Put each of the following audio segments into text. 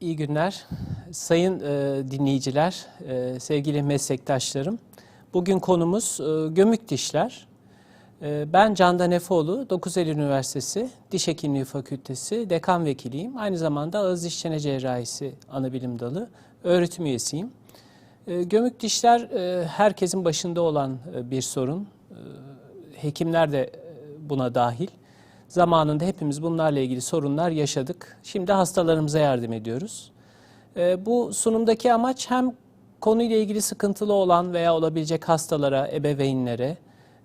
İyi günler. Sayın e, dinleyiciler, e, sevgili meslektaşlarım. Bugün konumuz e, gömük dişler. E, ben Candan Efoğlu, 9 Eylül Üniversitesi Diş Hekimliği Fakültesi Dekan Vekiliyim. Aynı zamanda Ağız Diş Çene Cerrahisi Anabilim Dalı öğretim üyesiyim. E, gömük dişler e, herkesin başında olan e, bir sorun. E, hekimler de e, buna dahil. Zamanında hepimiz bunlarla ilgili sorunlar yaşadık. Şimdi hastalarımıza yardım ediyoruz. E, bu sunumdaki amaç hem konuyla ilgili sıkıntılı olan veya olabilecek hastalara, ebeveynlere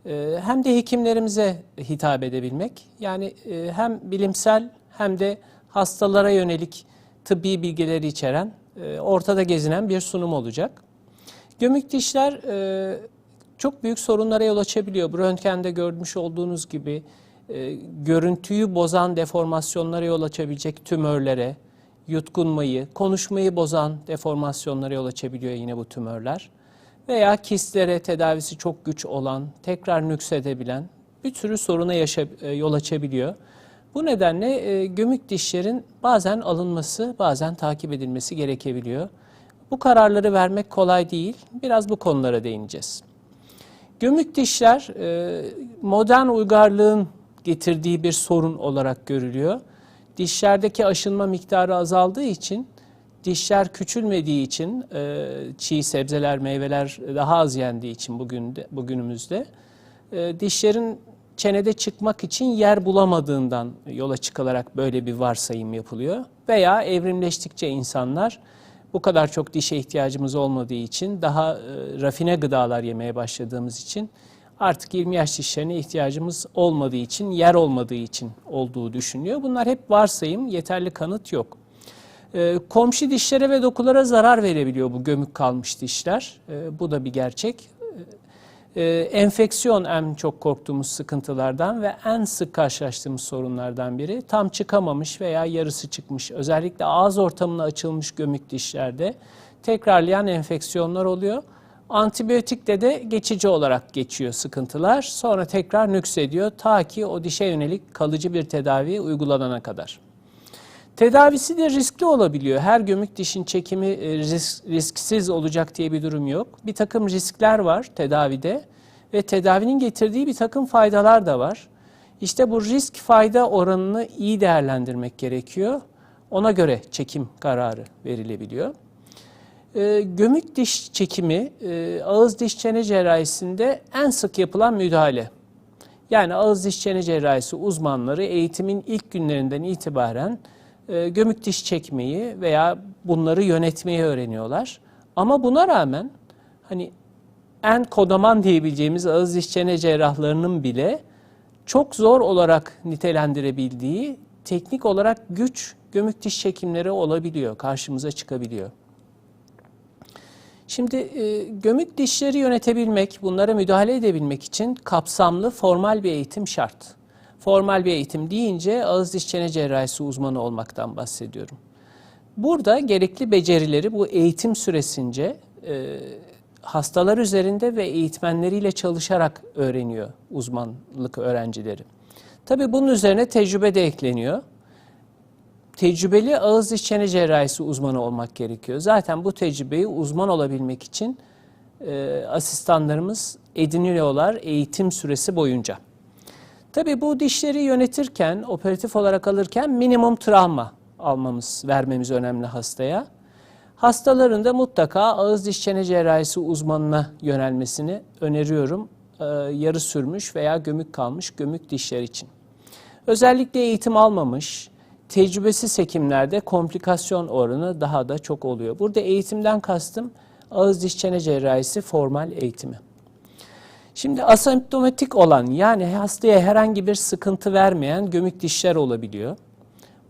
e, hem de hekimlerimize hitap edebilmek. Yani e, hem bilimsel hem de hastalara yönelik tıbbi bilgileri içeren e, ortada gezinen bir sunum olacak. Gömük dişler e, çok büyük sorunlara yol açabiliyor. Bu röntgende görmüş olduğunuz gibi e, görüntüyü bozan deformasyonlara yol açabilecek tümörlere, yutkunmayı, konuşmayı bozan deformasyonlara yol açabiliyor yine bu tümörler. Veya kistlere tedavisi çok güç olan, tekrar nüksedebilen bir sürü soruna yaşa, e, yol açabiliyor. Bu nedenle e, gömük dişlerin bazen alınması, bazen takip edilmesi gerekebiliyor. Bu kararları vermek kolay değil. Biraz bu konulara değineceğiz. Gömük dişler e, modern uygarlığın getirdiği bir sorun olarak görülüyor. Dişlerdeki aşınma miktarı azaldığı için, dişler küçülmediği için, e, çiğ sebzeler, meyveler daha az yendiği için bugün de, bugünümüzde e, dişlerin çenede çıkmak için yer bulamadığından yola çıkılarak böyle bir varsayım yapılıyor. Veya evrimleştikçe insanlar bu kadar çok dişe ihtiyacımız olmadığı için, daha e, rafine gıdalar yemeye başladığımız için artık 20 yaş dişlerine ihtiyacımız olmadığı için, yer olmadığı için olduğu düşünülüyor. Bunlar hep varsayım, yeterli kanıt yok. E, komşu dişlere ve dokulara zarar verebiliyor bu gömük kalmış dişler. E, bu da bir gerçek. E, enfeksiyon en çok korktuğumuz sıkıntılardan ve en sık karşılaştığımız sorunlardan biri. Tam çıkamamış veya yarısı çıkmış, özellikle ağız ortamına açılmış gömük dişlerde tekrarlayan enfeksiyonlar oluyor. Antibiyotikle de geçici olarak geçiyor sıkıntılar. Sonra tekrar nüksediyor ta ki o dişe yönelik kalıcı bir tedavi uygulanana kadar. Tedavisi de riskli olabiliyor. Her gömük dişin çekimi e, risk, risksiz olacak diye bir durum yok. Bir takım riskler var tedavide ve tedavinin getirdiği bir takım faydalar da var. İşte bu risk fayda oranını iyi değerlendirmek gerekiyor. Ona göre çekim kararı verilebiliyor. E, gömük diş çekimi e, ağız diş çene cerrahisinde en sık yapılan müdahale. Yani ağız diş çene cerrahisi uzmanları eğitimin ilk günlerinden itibaren e, gömük diş çekmeyi veya bunları yönetmeyi öğreniyorlar. Ama buna rağmen hani en kodaman diyebileceğimiz ağız diş çene cerrahlarının bile çok zor olarak nitelendirebildiği teknik olarak güç gömük diş çekimleri olabiliyor, karşımıza çıkabiliyor. Şimdi e, gömük dişleri yönetebilmek, bunlara müdahale edebilmek için kapsamlı formal bir eğitim şart. Formal bir eğitim deyince ağız diş çene cerrahisi uzmanı olmaktan bahsediyorum. Burada gerekli becerileri bu eğitim süresince e, hastalar üzerinde ve eğitmenleriyle çalışarak öğreniyor uzmanlık öğrencileri. Tabii bunun üzerine tecrübe de ekleniyor. Tecrübeli ağız diş çene cerrahisi uzmanı olmak gerekiyor. Zaten bu tecrübeyi uzman olabilmek için e, asistanlarımız ediniyorlar eğitim süresi boyunca. Tabii bu dişleri yönetirken, operatif olarak alırken minimum travma almamız, vermemiz önemli hastaya. Hastaların da mutlaka ağız diş çene cerrahisi uzmanına yönelmesini öneriyorum. Ee, yarı sürmüş veya gömük kalmış gömük dişler için. Özellikle eğitim almamış, tecrübesiz hekimlerde komplikasyon oranı daha da çok oluyor. Burada eğitimden kastım ağız diş çene cerrahisi formal eğitimi. Şimdi asemptomatik olan yani hastaya herhangi bir sıkıntı vermeyen gömük dişler olabiliyor.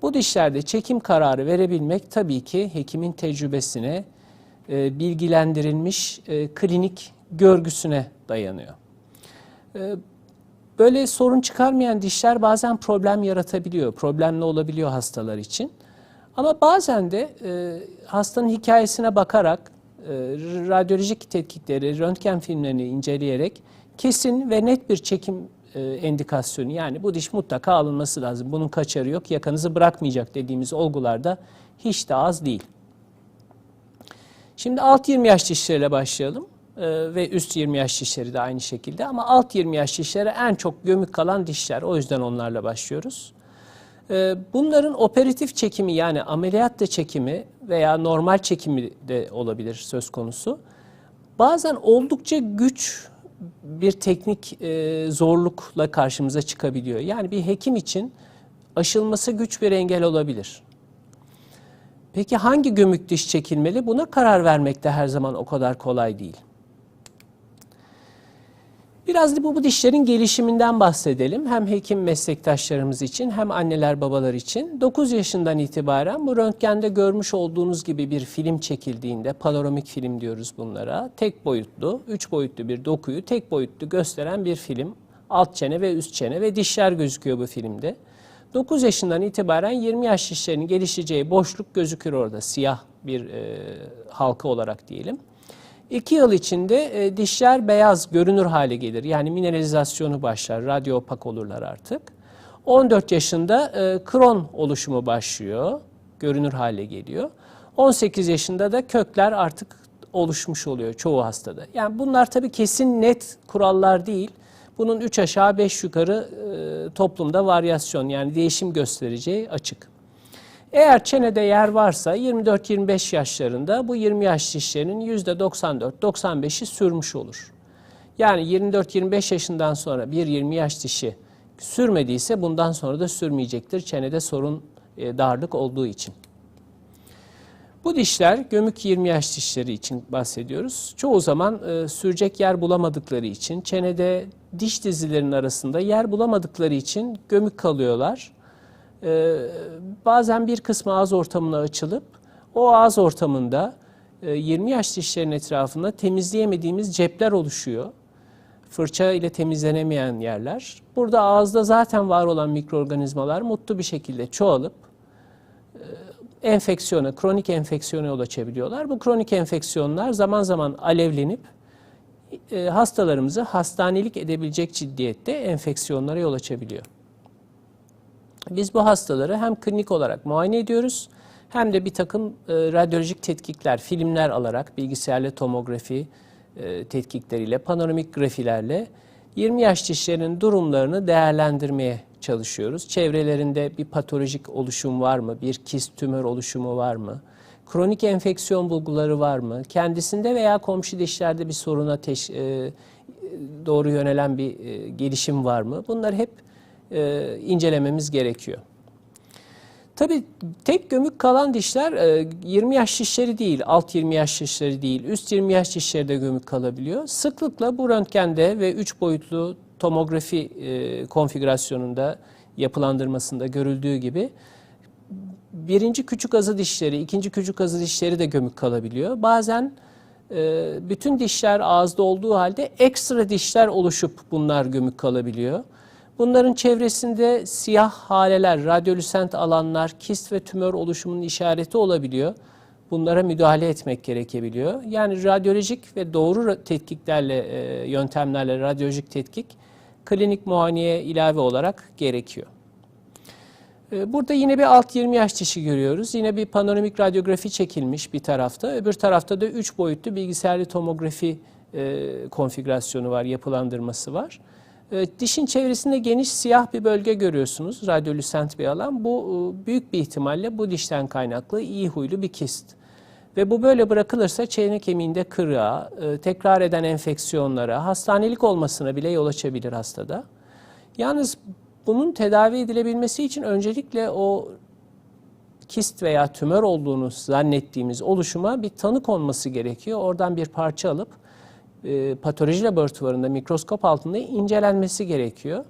Bu dişlerde çekim kararı verebilmek tabii ki hekimin tecrübesine, e, bilgilendirilmiş e, klinik görgüsüne dayanıyor. E, böyle sorun çıkarmayan dişler bazen problem yaratabiliyor, problemli olabiliyor hastalar için. Ama bazen de hastanın hikayesine bakarak, radyolojik tetkikleri, röntgen filmlerini inceleyerek kesin ve net bir çekim e, endikasyonu yani bu diş mutlaka alınması lazım. Bunun kaçarı yok. Yakanızı bırakmayacak dediğimiz olgularda Hiç de az değil. Şimdi alt 20 yaş dişleriyle başlayalım. Ee, ve üst 20 yaş dişleri de aynı şekilde. Ama alt 20 yaş dişleri en çok gömük kalan dişler. O yüzden onlarla başlıyoruz. Ee, bunların operatif çekimi yani ameliyatta çekimi veya normal çekimi de olabilir söz konusu. Bazen oldukça güç bir teknik e, zorlukla karşımıza çıkabiliyor. Yani bir hekim için aşılması güç bir engel olabilir. Peki hangi gömük diş çekilmeli? Buna karar vermek de her zaman o kadar kolay değil. Biraz da bu, bu dişlerin gelişiminden bahsedelim. Hem hekim meslektaşlarımız için hem anneler babalar için. 9 yaşından itibaren bu röntgende görmüş olduğunuz gibi bir film çekildiğinde, panoramik film diyoruz bunlara. Tek boyutlu, 3 boyutlu bir dokuyu tek boyutlu gösteren bir film. Alt çene ve üst çene ve dişler gözüküyor bu filmde. 9 yaşından itibaren 20 yaş dişlerinin gelişeceği boşluk gözükür orada. Siyah bir e, halka olarak diyelim. 2 yıl içinde e, dişler beyaz görünür hale gelir. Yani mineralizasyonu başlar, radyo opak olurlar artık. 14 yaşında e, kron oluşumu başlıyor, görünür hale geliyor. 18 yaşında da kökler artık oluşmuş oluyor çoğu hastada. Yani bunlar tabii kesin net kurallar değil. Bunun 3 aşağı 5 yukarı e, toplumda varyasyon yani değişim göstereceği açık. Eğer çenede yer varsa 24-25 yaşlarında bu 20 yaş dişlerinin %94-95'i sürmüş olur. Yani 24-25 yaşından sonra bir 20 yaş dişi sürmediyse bundan sonra da sürmeyecektir çenede sorun e, darlık olduğu için. Bu dişler gömük 20 yaş dişleri için bahsediyoruz. Çoğu zaman e, sürecek yer bulamadıkları için çenede diş dizilerinin arasında yer bulamadıkları için gömük kalıyorlar. E, bazen bir kısmı ağız ortamına açılıp o ağız ortamında e, 20 yaş dişlerin etrafında temizleyemediğimiz cepler oluşuyor. Fırça ile temizlenemeyen yerler. Burada ağızda zaten var olan mikroorganizmalar mutlu bir şekilde çoğalıp e, enfeksiyona, kronik enfeksiyona yol açabiliyorlar. Bu kronik enfeksiyonlar zaman zaman alevlenip e, hastalarımızı hastanelik edebilecek ciddiyette enfeksiyonlara yol açabiliyor. Biz bu hastaları hem klinik olarak muayene ediyoruz hem de bir takım e, radyolojik tetkikler, filmler alarak bilgisayarlı tomografi e, tetkikleriyle, panoramik grafilerle 20 yaş dişlerinin durumlarını değerlendirmeye çalışıyoruz. Çevrelerinde bir patolojik oluşum var mı? Bir kist tümör oluşumu var mı? Kronik enfeksiyon bulguları var mı? Kendisinde veya komşu dişlerde bir soruna teş, e, doğru yönelen bir e, gelişim var mı? Bunlar hep e, incelememiz gerekiyor. Tabii tek gömük kalan dişler e, 20 yaş dişleri değil, alt 20 yaş dişleri değil, üst 20 yaş dişleri de gömük kalabiliyor. Sıklıkla bu röntgende ve 3 boyutlu tomografi e, konfigürasyonunda yapılandırmasında görüldüğü gibi birinci küçük azı dişleri, ikinci küçük azı dişleri de gömük kalabiliyor. Bazen e, bütün dişler ağızda olduğu halde ekstra dişler oluşup bunlar gömük kalabiliyor. Bunların çevresinde siyah haleler, radyolüsent alanlar, kist ve tümör oluşumunun işareti olabiliyor. Bunlara müdahale etmek gerekebiliyor. Yani radyolojik ve doğru tetkiklerle, e, yöntemlerle radyolojik tetkik klinik muayeneye ilave olarak gerekiyor. E, burada yine bir alt 20 yaş dişi görüyoruz. Yine bir panoramik radyografi çekilmiş bir tarafta. Öbür tarafta da 3 boyutlu bilgisayarlı tomografi e, konfigürasyonu var, yapılandırması var. Dişin çevresinde geniş siyah bir bölge görüyorsunuz, radyolüsent bir alan. Bu büyük bir ihtimalle bu dişten kaynaklı iyi huylu bir kist. Ve bu böyle bırakılırsa çene kemiğinde kırığa, e, tekrar eden enfeksiyonlara, hastanelik olmasına bile yol açabilir hastada. Yalnız bunun tedavi edilebilmesi için öncelikle o kist veya tümör olduğunu zannettiğimiz oluşuma bir tanı konması gerekiyor. Oradan bir parça alıp e, patoloji laboratuvarında mikroskop altında incelenmesi gerekiyor.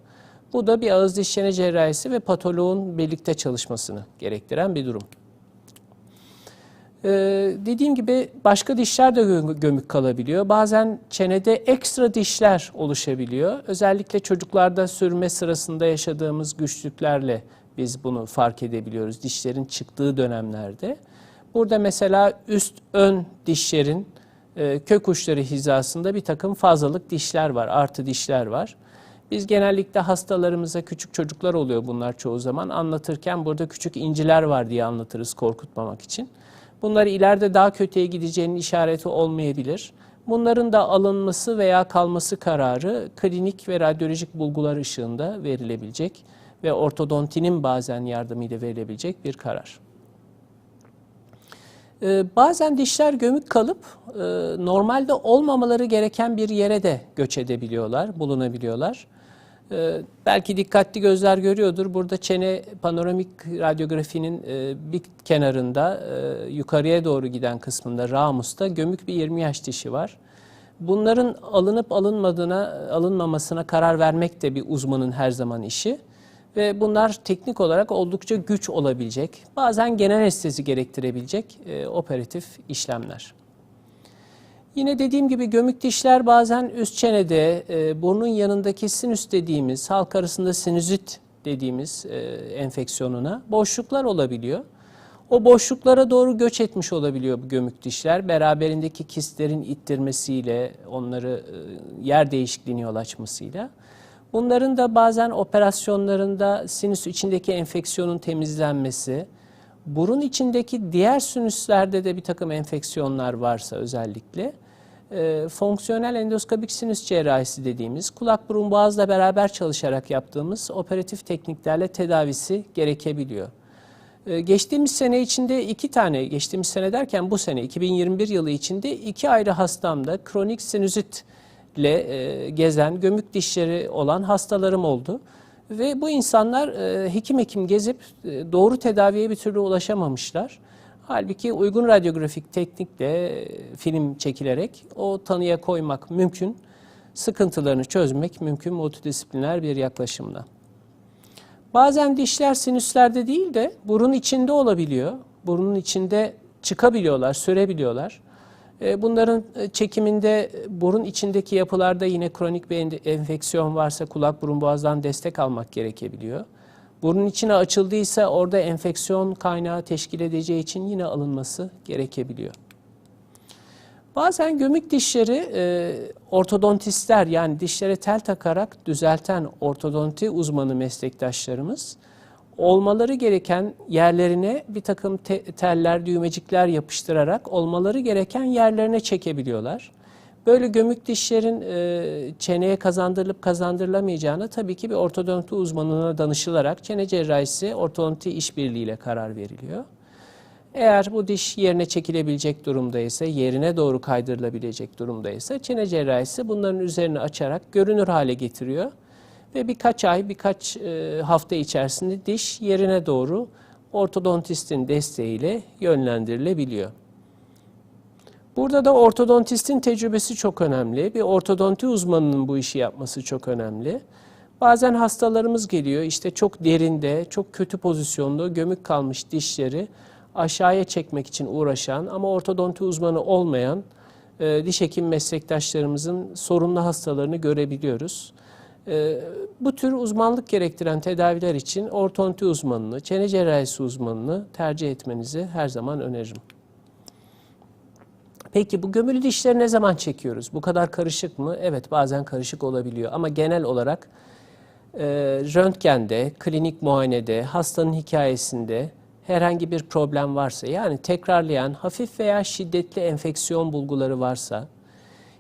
Bu da bir ağız diş çene cerrahisi ve patoloğun birlikte çalışmasını gerektiren bir durum. Ee, dediğim gibi başka dişler de gömük kalabiliyor. Bazen çenede ekstra dişler oluşabiliyor. Özellikle çocuklarda sürme sırasında yaşadığımız güçlüklerle biz bunu fark edebiliyoruz dişlerin çıktığı dönemlerde. Burada mesela üst ön dişlerin e, kök uçları hizasında bir takım fazlalık dişler var, artı dişler var. Biz genellikle hastalarımıza küçük çocuklar oluyor bunlar çoğu zaman. Anlatırken burada küçük inciler var diye anlatırız korkutmamak için. Bunlar ileride daha kötüye gideceğinin işareti olmayabilir. Bunların da alınması veya kalması kararı klinik ve radyolojik bulgular ışığında verilebilecek ve ortodontinin bazen yardımıyla verilebilecek bir karar. Ee, bazen dişler gömük kalıp e, normalde olmamaları gereken bir yere de göç edebiliyorlar, bulunabiliyorlar. Ee, belki dikkatli gözler görüyordur. Burada çene panoramik radyografinin e, bir kenarında e, yukarıya doğru giden kısmında ramusta gömük bir 20 yaş dişi var. Bunların alınıp alınmadığına, alınmamasına karar vermek de bir uzmanın her zaman işi. Ve bunlar teknik olarak oldukça güç olabilecek, bazen genel anestezi gerektirebilecek e, operatif işlemler. Yine dediğim gibi gömük dişler bazen üst çenede, e, burnun yanındaki sinüs dediğimiz, halk arasında sinüzit dediğimiz e, enfeksiyonuna boşluklar olabiliyor. O boşluklara doğru göç etmiş olabiliyor bu gömük dişler. Beraberindeki kistlerin ittirmesiyle, onları e, yer değişikliğine yol açmasıyla. Bunların da bazen operasyonlarında sinüs içindeki enfeksiyonun temizlenmesi, burun içindeki diğer sinüslerde de bir takım enfeksiyonlar varsa özellikle, e, fonksiyonel endoskopik sinüs cerrahisi dediğimiz kulak burun boğazla beraber çalışarak yaptığımız operatif tekniklerle tedavisi gerekebiliyor. E, geçtiğimiz sene içinde iki tane, geçtiğimiz sene derken bu sene 2021 yılı içinde iki ayrı hastamda kronik sinüzit ile e, gezen, gömük dişleri olan hastalarım oldu. Ve bu insanlar e, hekim hekim gezip e, doğru tedaviye bir türlü ulaşamamışlar. Halbuki uygun radyografik teknikle e, film çekilerek o tanıya koymak mümkün. Sıkıntılarını çözmek mümkün multidisipliner bir yaklaşımla. Bazen dişler sinüslerde değil de burun içinde olabiliyor. Burunun içinde çıkabiliyorlar, sürebiliyorlar. E, bunların e, çekiminde burun içindeki yapılarda yine kronik bir enfeksiyon varsa kulak burun boğazdan destek almak gerekebiliyor. Burun içine açıldıysa orada enfeksiyon kaynağı teşkil edeceği için yine alınması gerekebiliyor. Bazen gömük dişleri e, ortodontistler yani dişlere tel takarak düzelten ortodonti uzmanı meslektaşlarımız olmaları gereken yerlerine bir takım te teller, düğmecikler yapıştırarak olmaları gereken yerlerine çekebiliyorlar. Böyle gömük dişlerin e, çeneye kazandırılıp kazandırılamayacağına tabii ki bir ortodonti uzmanına danışılarak çene cerrahisi ortodonti işbirliğiyle karar veriliyor. Eğer bu diş yerine çekilebilecek durumdaysa, yerine doğru kaydırılabilecek durumdaysa çene cerrahisi bunların üzerini açarak görünür hale getiriyor ve birkaç ay, birkaç e, hafta içerisinde diş yerine doğru ortodontistin desteğiyle yönlendirilebiliyor. Burada da ortodontistin tecrübesi çok önemli. Bir ortodonti uzmanının bu işi yapması çok önemli. Bazen hastalarımız geliyor işte çok derinde, çok kötü pozisyonda gömük kalmış dişleri aşağıya çekmek için uğraşan ama ortodonti uzmanı olmayan e, diş hekim meslektaşlarımızın sorunlu hastalarını görebiliyoruz. Ee, bu tür uzmanlık gerektiren tedaviler için ortodonti uzmanını, çene cerrahisi uzmanını tercih etmenizi her zaman öneririm. Peki bu gömülü dişleri ne zaman çekiyoruz? Bu kadar karışık mı? Evet bazen karışık olabiliyor ama genel olarak e, röntgende, klinik muayenede, hastanın hikayesinde herhangi bir problem varsa yani tekrarlayan hafif veya şiddetli enfeksiyon bulguları varsa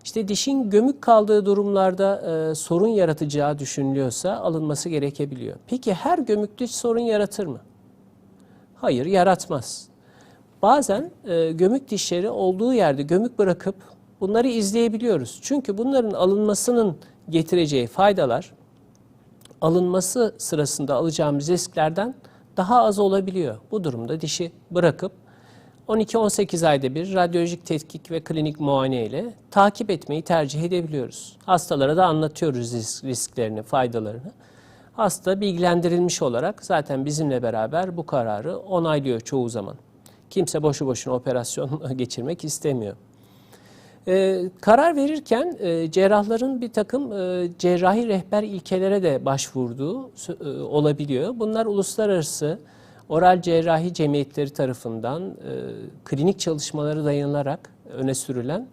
işte dişin gömük kaldığı durumlarda e, sorun yaratacağı düşünülüyorsa alınması gerekebiliyor. Peki her gömük diş sorun yaratır mı? Hayır, yaratmaz. Bazen e, gömük dişleri olduğu yerde gömük bırakıp bunları izleyebiliyoruz. Çünkü bunların alınmasının getireceği faydalar alınması sırasında alacağımız risklerden daha az olabiliyor. Bu durumda dişi bırakıp 12-18 ayda bir radyolojik tetkik ve klinik muayene ile takip etmeyi tercih edebiliyoruz. Hastalara da anlatıyoruz risk, risklerini, faydalarını. Hasta bilgilendirilmiş olarak zaten bizimle beraber bu kararı onaylıyor çoğu zaman. Kimse boşu boşuna operasyon geçirmek istemiyor. Ee, karar verirken e, cerrahların bir takım e, cerrahi rehber ilkelere de başvurduğu e, olabiliyor. Bunlar uluslararası oral cerrahi cemiyetleri tarafından e, klinik çalışmaları dayanılarak öne sürülen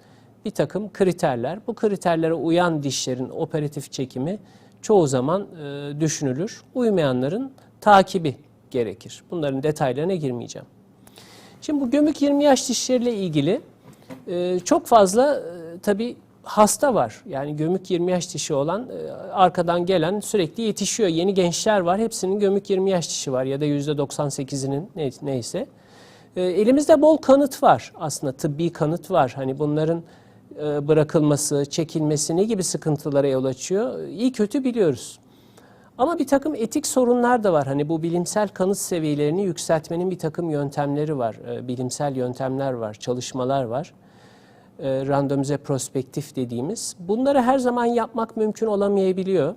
bir takım kriterler. Bu kriterlere uyan dişlerin operatif çekimi çoğu zaman e, düşünülür. Uymayanların takibi gerekir. Bunların detaylarına girmeyeceğim. Şimdi bu gömük 20 yaş dişleriyle ilgili e, çok fazla e, tabii hasta var. Yani gömük 20 yaş dişi olan e, arkadan gelen sürekli yetişiyor. Yeni gençler var. Hepsinin gömük 20 yaş dişi var ya da %98'inin ne, neyse. E, elimizde bol kanıt var aslında tıbbi kanıt var. Hani bunların e, bırakılması, çekilmesi ne gibi sıkıntılara yol açıyor iyi kötü biliyoruz. Ama bir takım etik sorunlar da var. Hani bu bilimsel kanıt seviyelerini yükseltmenin bir takım yöntemleri var. Bilimsel yöntemler var, çalışmalar var. E, randomize prospektif dediğimiz. Bunları her zaman yapmak mümkün olamayabiliyor.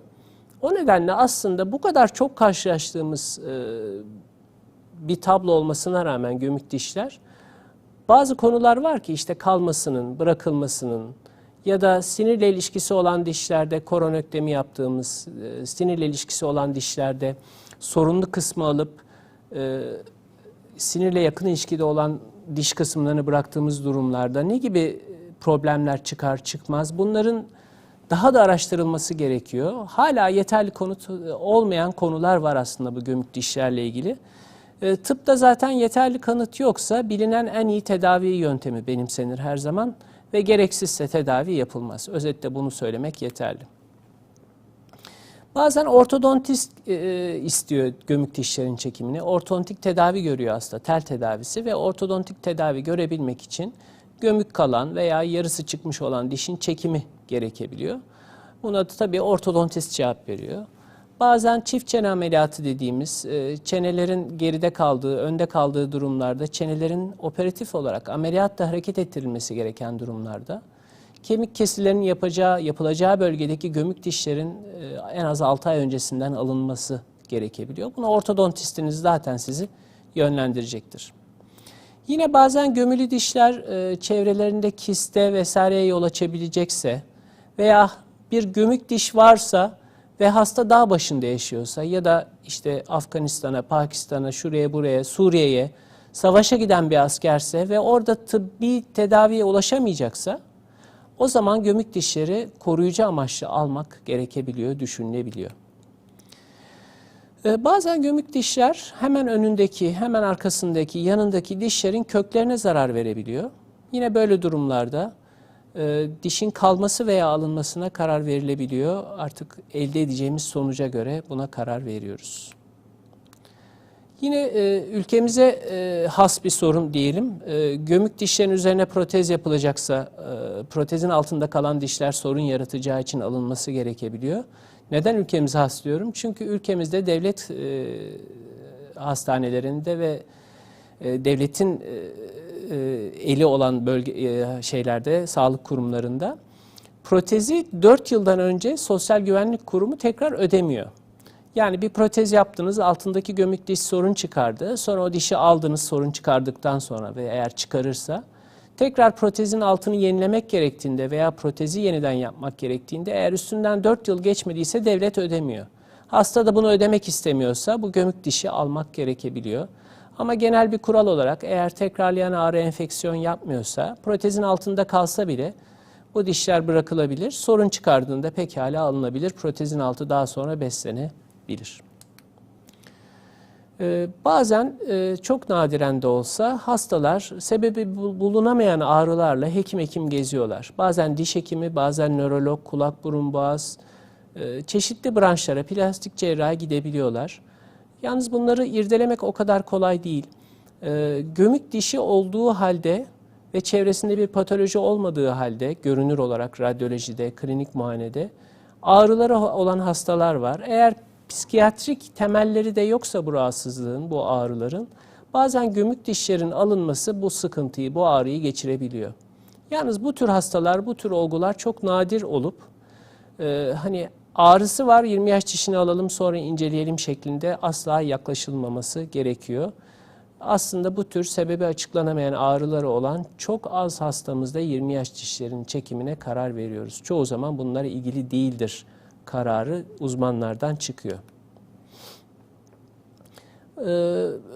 O nedenle aslında bu kadar çok karşılaştığımız e, bir tablo olmasına rağmen gömük dişler bazı konular var ki işte kalmasının, bırakılmasının ya da sinirle ilişkisi olan dişlerde koronöktemi yaptığımız e, sinirle ilişkisi olan dişlerde sorunlu kısmı alıp e, sinirle yakın ilişkide olan diş kısımlarını bıraktığımız durumlarda ne gibi problemler çıkar çıkmaz bunların daha da araştırılması gerekiyor. Hala yeterli konut e, olmayan konular var aslında bu gömük dişlerle ilgili. E, tıpta zaten yeterli kanıt yoksa bilinen en iyi tedavi yöntemi benimsenir her zaman ve gereksizse tedavi yapılmaz. Özetle bunu söylemek yeterli. Bazen ortodontist e, istiyor gömük dişlerin çekimini. Ortodontik tedavi görüyor hasta, tel tedavisi ve ortodontik tedavi görebilmek için gömük kalan veya yarısı çıkmış olan dişin çekimi gerekebiliyor. Buna da tabii ortodontist cevap veriyor. Bazen çift çene ameliyatı dediğimiz e, çenelerin geride kaldığı, önde kaldığı durumlarda çenelerin operatif olarak ameliyatla hareket ettirilmesi gereken durumlarda kemik kesilerinin yapacağı, yapılacağı bölgedeki gömük dişlerin e, en az 6 ay öncesinden alınması gerekebiliyor. Buna ortodontistiniz zaten sizi yönlendirecektir. Yine bazen gömülü dişler e, çevrelerinde kiste vesaireye yol açabilecekse veya bir gömük diş varsa ve hasta dağ başında yaşıyorsa ya da işte Afganistan'a, Pakistan'a, şuraya buraya, Suriye'ye savaşa giden bir askerse ve orada tıbbi tedaviye ulaşamayacaksa o zaman gömük dişleri koruyucu amaçlı almak gerekebiliyor, düşünülebiliyor. Ee, bazen gömük dişler hemen önündeki, hemen arkasındaki, yanındaki dişlerin köklerine zarar verebiliyor. Yine böyle durumlarda e, dişin kalması veya alınmasına karar verilebiliyor. Artık elde edeceğimiz sonuca göre buna karar veriyoruz. Yine e, ülkemize e, has bir sorun diyelim. Gömük dişlerin üzerine protez yapılacaksa protezin altında kalan dişler sorun yaratacağı için alınması gerekebiliyor. Neden ülkemize has diyorum? Çünkü ülkemizde devlet e, hastanelerinde ve e, devletin e, e, eli olan bölge e, şeylerde, sağlık kurumlarında protezi 4 yıldan önce Sosyal Güvenlik Kurumu tekrar ödemiyor. Yani bir protez yaptınız, altındaki gömük diş sorun çıkardı. Sonra o dişi aldınız sorun çıkardıktan sonra ve eğer çıkarırsa tekrar protezin altını yenilemek gerektiğinde veya protezi yeniden yapmak gerektiğinde eğer üstünden 4 yıl geçmediyse devlet ödemiyor. Hasta da bunu ödemek istemiyorsa bu gömük dişi almak gerekebiliyor. Ama genel bir kural olarak eğer tekrarlayan ağrı enfeksiyon yapmıyorsa protezin altında kalsa bile bu dişler bırakılabilir. Sorun çıkardığında pekala alınabilir. Protezin altı daha sonra beslenebilir. Ee, bazen e, çok nadiren de olsa hastalar sebebi bulunamayan ağrılarla hekim hekim geziyorlar. Bazen diş hekimi, bazen nörolog, kulak burun boğaz, e, çeşitli branşlara, plastik cerraha gidebiliyorlar. Yalnız bunları irdelemek o kadar kolay değil. E, gömük dişi olduğu halde ve çevresinde bir patoloji olmadığı halde görünür olarak radyolojide, klinik muayenede ağrıları olan hastalar var. Eğer psikiyatrik temelleri de yoksa bu rahatsızlığın, bu ağrıların bazen gömük dişlerin alınması bu sıkıntıyı, bu ağrıyı geçirebiliyor. Yalnız bu tür hastalar, bu tür olgular çok nadir olup e, hani ağrısı var 20 yaş dişini alalım sonra inceleyelim şeklinde asla yaklaşılmaması gerekiyor. Aslında bu tür sebebi açıklanamayan ağrıları olan çok az hastamızda 20 yaş dişlerin çekimine karar veriyoruz. Çoğu zaman bunlara ilgili değildir kararı uzmanlardan çıkıyor. Ee,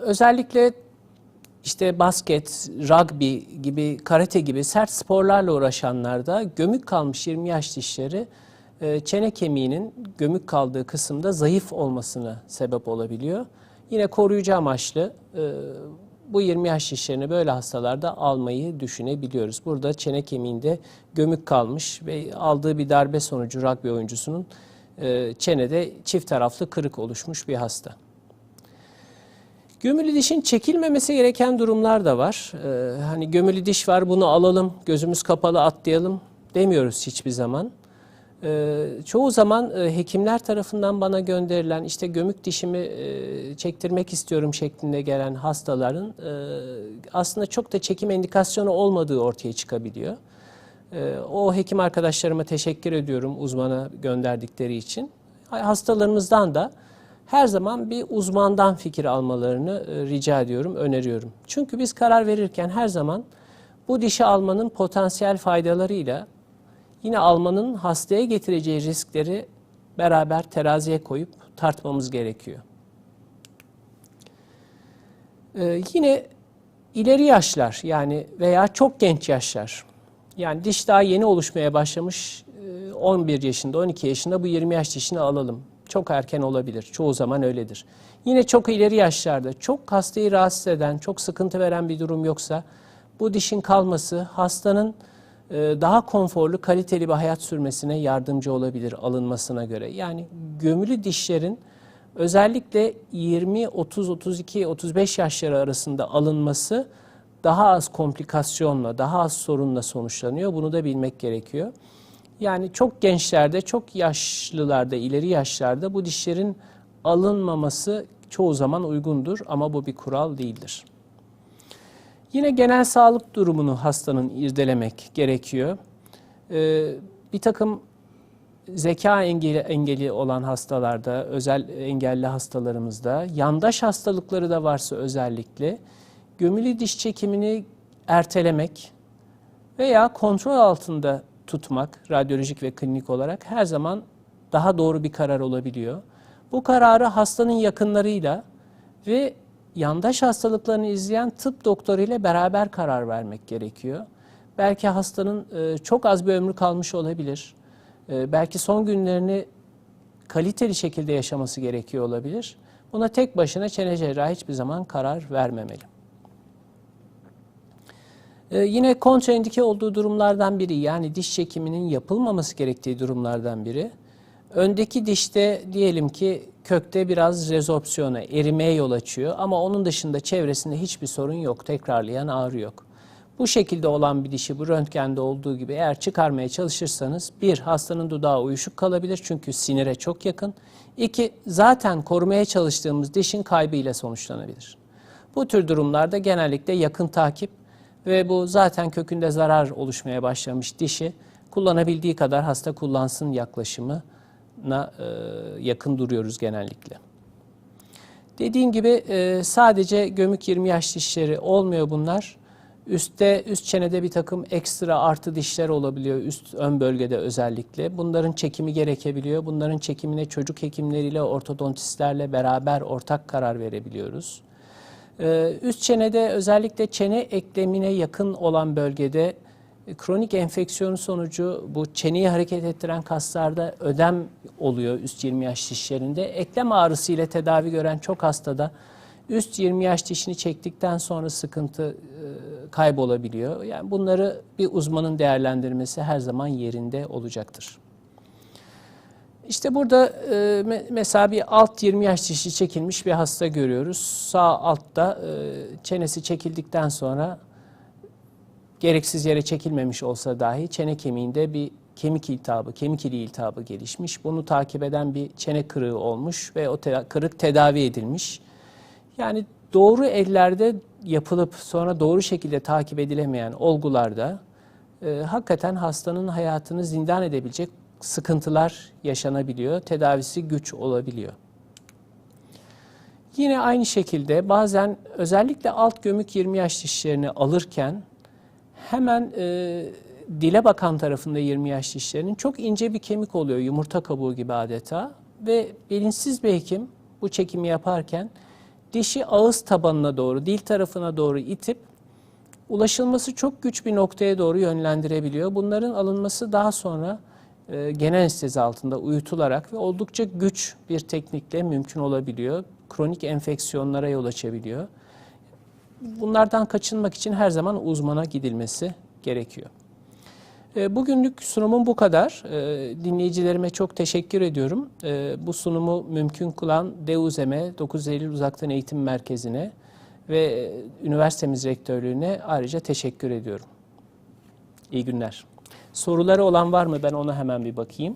özellikle işte basket, rugby gibi, karate gibi sert sporlarla uğraşanlarda gömük kalmış 20 yaş dişleri e, çene kemiğinin gömük kaldığı kısımda zayıf olmasına sebep olabiliyor. Yine koruyucu amaçlı e, bu 20 yaş şişlerini böyle hastalarda almayı düşünebiliyoruz. Burada çene kemiğinde gömük kalmış ve aldığı bir darbe sonucu rugby oyuncusunun e, çenede çift taraflı kırık oluşmuş bir hasta. Gömülü dişin çekilmemesi gereken durumlar da var. Ee, hani gömülü diş var bunu alalım, gözümüz kapalı atlayalım demiyoruz hiçbir zaman. Ee, çoğu zaman e, hekimler tarafından bana gönderilen işte gömük dişimi e, çektirmek istiyorum şeklinde gelen hastaların e, aslında çok da çekim indikasyonu olmadığı ortaya çıkabiliyor. O hekim arkadaşlarıma teşekkür ediyorum uzmana gönderdikleri için. Hastalarımızdan da her zaman bir uzmandan fikir almalarını rica ediyorum, öneriyorum. Çünkü biz karar verirken her zaman bu dişi almanın potansiyel faydalarıyla yine almanın hastaya getireceği riskleri beraber teraziye koyup tartmamız gerekiyor. Ee, yine ileri yaşlar yani veya çok genç yaşlar. Yani diş daha yeni oluşmaya başlamış e, 11 yaşında, 12 yaşında bu 20 yaş dişini alalım. Çok erken olabilir. Çoğu zaman öyledir. Yine çok ileri yaşlarda çok hastayı rahatsız eden, çok sıkıntı veren bir durum yoksa bu dişin kalması hastanın e, daha konforlu, kaliteli bir hayat sürmesine yardımcı olabilir alınmasına göre. Yani gömülü dişlerin özellikle 20, 30, 32, 35 yaşları arasında alınması daha az komplikasyonla, daha az sorunla sonuçlanıyor. Bunu da bilmek gerekiyor. Yani çok gençlerde, çok yaşlılarda, ileri yaşlarda bu dişlerin alınmaması çoğu zaman uygundur ama bu bir kural değildir. Yine genel sağlık durumunu hastanın irdelemek gerekiyor. Ee, bir takım zeka engeli, engeli olan hastalarda, özel engelli hastalarımızda, yandaş hastalıkları da varsa özellikle gömülü diş çekimini ertelemek veya kontrol altında tutmak radyolojik ve klinik olarak her zaman daha doğru bir karar olabiliyor. Bu kararı hastanın yakınlarıyla ve yandaş hastalıklarını izleyen tıp doktoru ile beraber karar vermek gerekiyor. Belki hastanın e, çok az bir ömrü kalmış olabilir. E, belki son günlerini kaliteli şekilde yaşaması gerekiyor olabilir. Buna tek başına çene cerrahı hiçbir zaman karar vermemeli. Ee, yine kontraindike olduğu durumlardan biri yani diş çekiminin yapılmaması gerektiği durumlardan biri. Öndeki dişte diyelim ki kökte biraz rezorpsiyona, erimeye yol açıyor ama onun dışında çevresinde hiçbir sorun yok, tekrarlayan ağrı yok. Bu şekilde olan bir dişi bu röntgende olduğu gibi eğer çıkarmaya çalışırsanız bir hastanın dudağı uyuşuk kalabilir çünkü sinire çok yakın. İki zaten korumaya çalıştığımız dişin kaybıyla sonuçlanabilir. Bu tür durumlarda genellikle yakın takip ve bu zaten kökünde zarar oluşmaya başlamış dişi kullanabildiği kadar hasta kullansın yaklaşımına e, yakın duruyoruz genellikle. Dediğim gibi e, sadece gömük 20 yaş dişleri olmuyor bunlar. Üstte, üst çenede bir takım ekstra artı dişler olabiliyor üst ön bölgede özellikle. Bunların çekimi gerekebiliyor. Bunların çekimine çocuk hekimleriyle, ortodontistlerle beraber ortak karar verebiliyoruz. Ee, üst çenede özellikle çene eklemine yakın olan bölgede e, kronik enfeksiyon sonucu bu çeneyi hareket ettiren kaslarda ödem oluyor üst 20 yaş dişlerinde. Eklem ağrısı ile tedavi gören çok hastada üst 20 yaş dişini çektikten sonra sıkıntı e, kaybolabiliyor. Yani bunları bir uzmanın değerlendirmesi her zaman yerinde olacaktır. İşte burada e, mesela bir alt 20 yaş dişi çekilmiş bir hasta görüyoruz. Sağ altta e, çenesi çekildikten sonra gereksiz yere çekilmemiş olsa dahi çene kemiğinde bir kemik iltihabı, kemik iliği iltihabı gelişmiş. Bunu takip eden bir çene kırığı olmuş ve o te kırık tedavi edilmiş. Yani doğru ellerde yapılıp sonra doğru şekilde takip edilemeyen olgularda e, hakikaten hastanın hayatını zindan edebilecek sıkıntılar yaşanabiliyor. Tedavisi güç olabiliyor. Yine aynı şekilde bazen özellikle alt gömük 20 yaş dişlerini alırken hemen e, dile bakan tarafında 20 yaş dişlerinin çok ince bir kemik oluyor yumurta kabuğu gibi adeta ve bilinçsiz bir hekim bu çekimi yaparken dişi ağız tabanına doğru, dil tarafına doğru itip ulaşılması çok güç bir noktaya doğru yönlendirebiliyor. Bunların alınması daha sonra e, genel anestezi altında uyutularak ve oldukça güç bir teknikle mümkün olabiliyor. Kronik enfeksiyonlara yol açabiliyor. Bunlardan kaçınmak için her zaman uzmana gidilmesi gerekiyor. E, Bugünlük sunumum bu kadar. E, Dinleyicilerime çok teşekkür ediyorum. E, Bu sunumu mümkün kılan DEUZEM'e, 9 Eylül Uzaktan Eğitim Merkezi'ne ve üniversitemiz rektörlüğüne ayrıca teşekkür ediyorum. İyi günler. Soruları olan var mı? Ben ona hemen bir bakayım.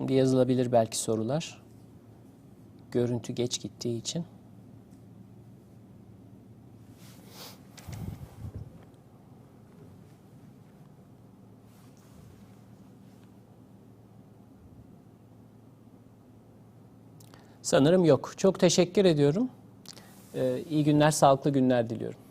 Şimdi yazılabilir belki sorular. Görüntü geç gittiği için. Sanırım yok. Çok teşekkür ediyorum. Ee, iyi günler, sağlıklı günler diliyorum.